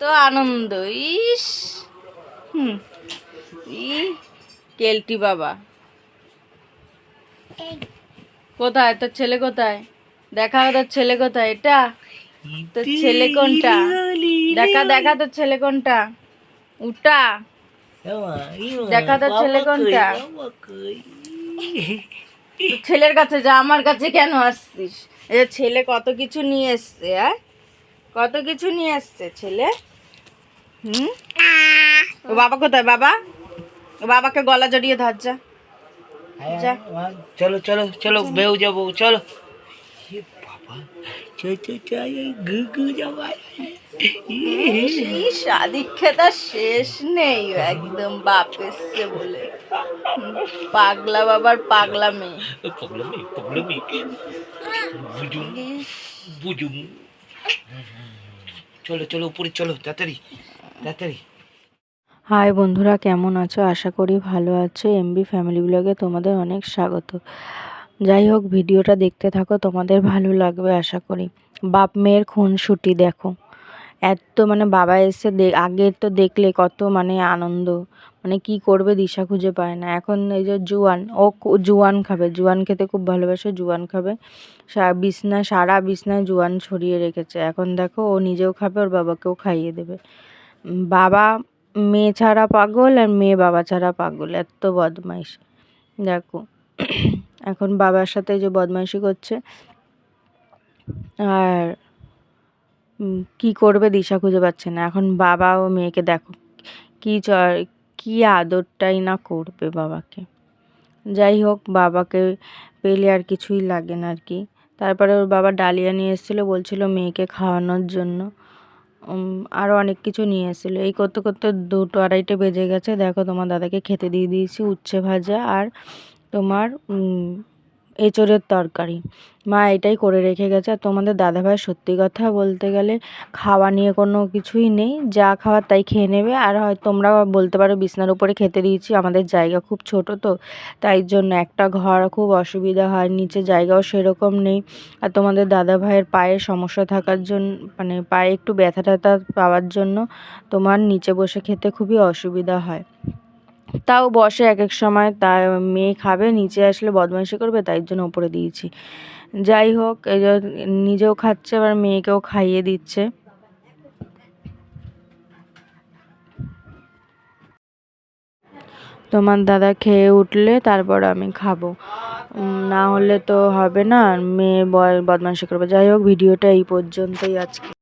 তো আনন্দ। ইস হুম ই কেলটি বাবা। কোথায়? তোর ছেলে কোথায়? দেখা তোর ছেলে কোথায়? এটা? তোর ছেলে কোনটা? দেখা দেখা তোর ছেলে কোনটা? উটা? দেখা তোর ছেলে কোনটা? ছেলের কাছে যা আমার কাছে কেন আসছিস? এ ছেলে কত কিছু নিয়ে এসছে হ্যাঁ? কত কিছু নিয়ে এসছে ছেলে? হুম? ও বাবা কোথায় বাবা? ও বাবাকে গলা জড়িয়ে ধর যা। যা। চলো চলো চলো বেউ যাব চলো। আদিক্ষেতা শেষ নেই একদম বাপ এসছে বলে। পাগলা বাবার পাগলা মেয়ে। বুঝুম বুঝুম চলো চলো উপরে, চলো, তাড়াতাড়ি তাড়াতাড়ি। হাই বন্ধুরা, কেমন আছো? আশা করি ভালো আছো। এমবি ফ্যামিলি ব্লগে তোমাদের অনেক স্বাগত। যাই হোক, ভিডিওটা দেখতে থাকো, তোমাদের ভালো লাগবে, আশা করি। বাপ মেয়ের খুন খুনসুটি, দেখো। এত মানে বাবা এসে আগে তো দেখলে কত মানে আনন্দ। মানে কি করবে দিশা খুঁজে পায় না। এখন এই যে জুয়ান, ও জুয়ান খাবে। জুয়ান খেতে খুব ভালোবাসে, জুয়ান খাবে। বিছনা, সারা বিছনায় জুয়ান ছড়িয়ে রেখেছে। এখন দেখো ও নিজেও খাবে, ওর বাবাকেও খাইয়ে দেবে। বাবা মেয়ে ছাড়া পাগল আর মেয়ে বাবা ছাড়া পাগল এত বদমাইশ। দেখো, এখন বাবার সাথে যে বদমাইশি করছে। আর কি করবে দিশা খুঁজে পাচ্ছে না। এখন বাবা ও মেয়েকে দেখো, কি চ- কি আদরটাই না করবে বাবাকে। যাই হোক, বাবাকে পেলে আর কিছুই লাগে না আর কি। তারপরে ওর বাবা ডালিয়া নিয়ে এসেছিল, বলছিল মেয়েকে খাওয়ানোর জন্য। আরও অনেক কিছু নিয়ে এসেছিল। এই করতে করতে দুটো আড়াইটে বেজে গেছে। দেখো তোমার দাদাকে খেতে দিয়ে দিয়েছি, উচ্ছে ভাজা আর তোমার এঁচোড়ের তরকারি। মা এটাই করে রেখে গেছে। আর তোমাদের দাদাভাই সত্যি কথা বলতে গেলে খাওয়া নিয়ে কোনো কিছুই নেই। যা খাওয়ার তাই খেয়ে নেবে। আর হয় তোমরা বলতে পারো বিছনার উপরে খেতে দিয়েছি। আমাদের জায়গা খুব ছোট তো। তাই জন্য একটা ঘর খুব অসুবিধা হয়। নিচে জায়গাও সেরকম নেই। আর তোমাদের দাদা ভাইয়ের পায়ে সমস্যা থাকার জন্য মানে পায়ে একটু ব্যথা ট্যাথা পাওয়ার জন্য তোমার নিচে বসে খেতে খুবই অসুবিধা হয়। তাও বসে এক এক সময় তা মেয়ে খাবে, নিচে আসলে বদমাইশি করবে, তাই জন্য উপরে দিয়েছি। যাই হোক, এই নিজেও খাচ্ছে, আবার মেয়েকেও খাইয়ে দিচ্ছে। তোমার দাদা খেয়ে উঠলে তারপর আমি খাব। না হলে তো হবে না মেয়ে বদমাইশি করবে। যাই হোক, ভিডিওটা এই পর্যন্তই আজকে।